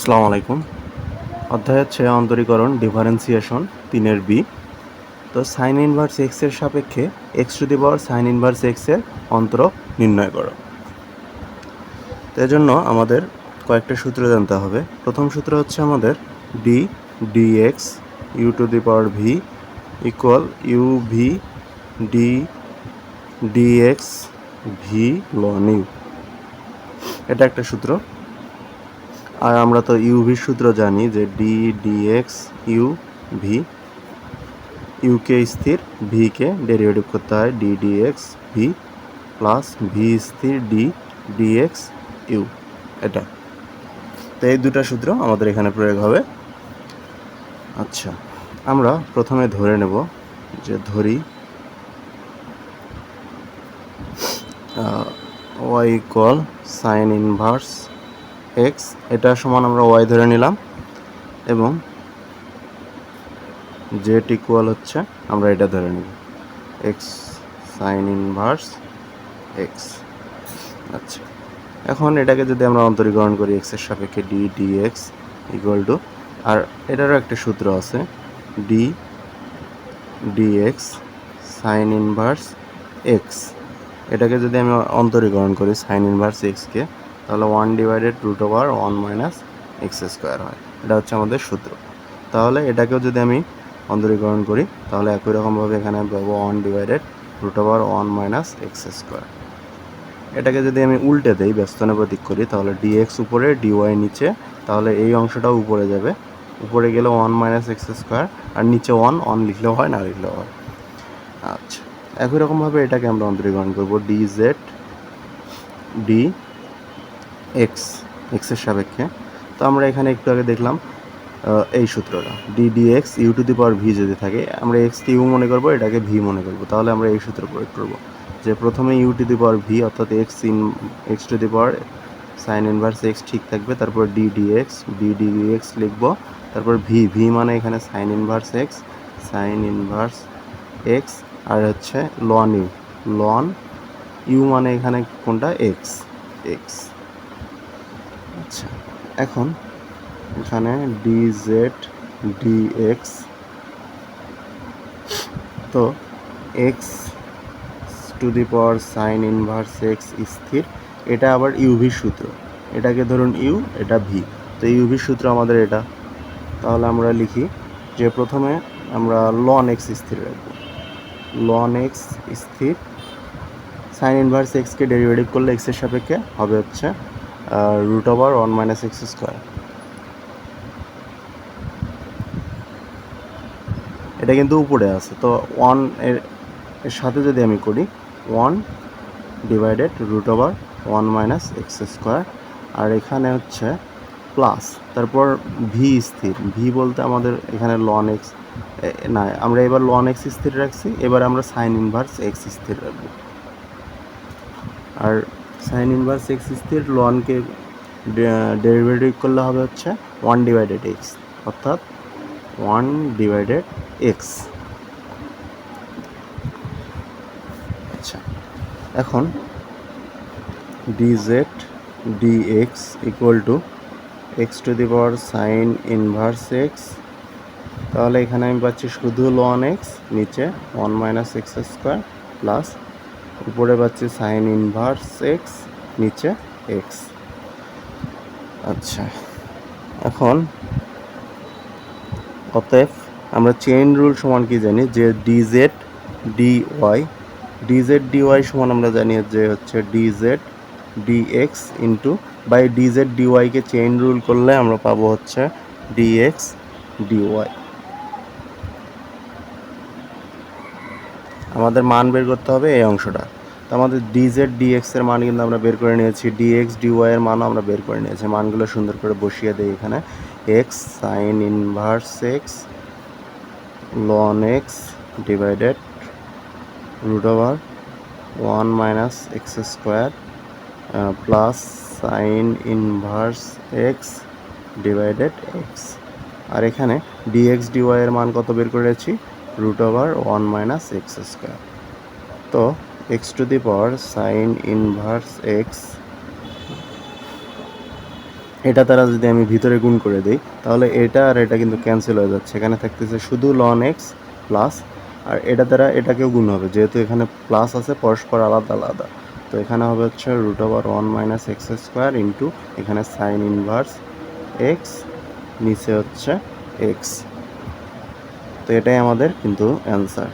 আসসালামু আলাইকুম। অধ্যায় হচ্ছে অন্তরীকরণ, ডিফারেন্সিয়েশন, তিনের বি। তো সাইন ইনভার্স এক্সের সাপেক্ষে x to the power sine inverse এক্সের অন্তর নির্ণয় করো। তো জন্য আমাদের কয়েকটা সূত্র জানতে হবে। প্রথম সূত্র হচ্ছে আমাদের d d x u to the power v equal u v d d x v ln u এটা একটা সূত্র। আর আমরা তো ইউভি সূত্র জানি যে d d x u v UK স্থির ভিকে ডেরিভেটিভ করতে হয় d d x v plus v স্থির ডি ডিএক্স ইউ এটা। তো এই দুটা সূত্র আমাদের এখানে প্রয়োগ হবে। আচ্ছা আমরা প্রথমে ধরে নেব যে ধরি y equal sine inverse x এটা সমান আমরা ওয়াই ধরে নিলাম এবং জেড ইকুয়াল হচ্ছে আমরা এটা ধরে নিব। এক্স সাইন ইনভার্স এক্স আচ্ছা এখন এটাকে যদি আমরা অন্তরীকরণ করি এক্সের সাপেক্ষে d d x equal to আর এটারও একটা সূত্র আছে d d x sine inverse x এটাকে যদি আমি অন্তরীকরণ করি সাইন ইনভার্স এক্সকে তাহলে one divided root over one minus x square হয়। এটা হচ্ছে আমাদের সূত্র। তাহলে এটাকেও যদি আমি অন্তরীকরণ করি, তাহলে একই রকমভাবে এখানে আমি পাবো one divided root over one minus x square এটাকে যদি আমি উল্টে দেই প্রতীক করি, তাহলে ডিএক্স উপরে ডিওয়াই নিচে, তাহলে এই অংশটাও উপরে যাবে। উপরে গেলে ওয়ান মাইনাস এক্স স্কোয়ার আর নিচে ওয়ান ওয়ান লিখলেও হয়, না লিখলেও হয়। আচ্ছা একই রকমভাবে এটাকে আমরা অন্তরীকরণ করব ডি জেড ডি এক্স এক্সের সাপেক্ষে। তো আমরা এখানে একটু আগে দেখলাম এই সূত্রটা। D d x u to the power v যদি থাকে, আমরা এক্সকে ইউ মনে করব, এটাকে ভি মনে করব। তাহলে আমরা এই সূত্র প্রয়োগ করব যে প্রথমে u to the power v অর্থাৎ x in x to the power sine inverse x ঠিক থাকবে, তারপর d d x d d x লিখব, তারপর ভি ভি মানে এখানে sine inverse x sine inverse x আর হচ্ছে লন ইউ লন ইউ মানে এখানে কোনটা? এক্স এক্স এখন এখানে ডি জেড ডি এক্স তো x to the power sine inverse x স্থির। এটা আবার ইউভি সূত্র। এটাকে ধরুন ইউ এটা ভি তো ইউভি সূত্র আমাদের এটা। তাহলে আমরা লিখি যে প্রথমে আমরা লন এক্স স্থির রাখব। লন এক্স স্থির। সাইন ইনভার্স এক্সকে ডেরিভেটিভ করলে এক্সের সাপেক্ষে হবে হচ্ছে root over one minus x square এটা কিন্তু উপরে আছে। তো ওয়ানের সাথে যদি আমি করি one divided root over one minus x square আর এখানে হচ্ছে প্লাস তারপর ভি স্থির। ভি বলতে আমাদের এখানে লন এক্স না, আমরা এবার লন এক্স স্থির রাখছি। এবার আমরা সাইন ইনভার্স এক্স স্থির রাখব। আর সাইন ইনভার্স এক্স স্থির লনকে ডেরিভেটিভ করলে হবে হচ্ছে ওয়ান ডিভাইডেড এক্স অর্থাৎ ওয়ান ডিভাইডেড এক্স আচ্ছা এখন d z d x equal to x to the power sine inverse x তাহলে এখানে আমি পাচ্ছি শুধু লন এক্স নিচে one minus x square plus উপরে পাচ্ছি সাইন ইনভার্স এক্স নিচে এক্স আচ্ছা এখন অতএব আমরা চেইন রুল সমান কি জানি? যে d z d y d z d y সমান আমরা জানি যে হচ্ছে d z d x into by d z D ওয়াইকে চেইন রুল করলে আমরা পাবো হচ্ছে ডিএক্স ডিওয়াই আমাদের মান বের করতে হবে এই অংশটা। তো আমাদের ডিজেড ডিএক্স এর মান কিন্তু আমরা বের করে নিয়েছি ডিএক্স ডিওয়াই এর মানও আমরা বের করে নিয়েছি। মানগুলো সুন্দর করে বসিয়ে দিই এখানে। X sine inverse x ln x divided root over one minus x square plus sine inverse x divided x আর এখানে ডিএক্স ডিওয়াই এর মান কত বের করেছি? Root over one minus x square তো x to the power sine inverse x এটা দ্বারা যদি আমি ভিতরে গুণ করে দিই, তাহলে এটা আর এটা কিন্তু ক্যান্সেল হয়ে যাচ্ছে। এখানে থাকতেছে শুধু লন এক্স প্লাস আর এটা দ্বারা এটাকেও গুণ হবে, যেহেতু এখানে প্লাস আছে, পরস্পর আলাদা আলাদা। তো এখানে হবে হচ্ছে root over one minus x square into এখানে সাইন ইনভার্স এক্স নিচে হচ্ছে এক্স তো এটাই আমাদের কিন্তু অ্যান্সার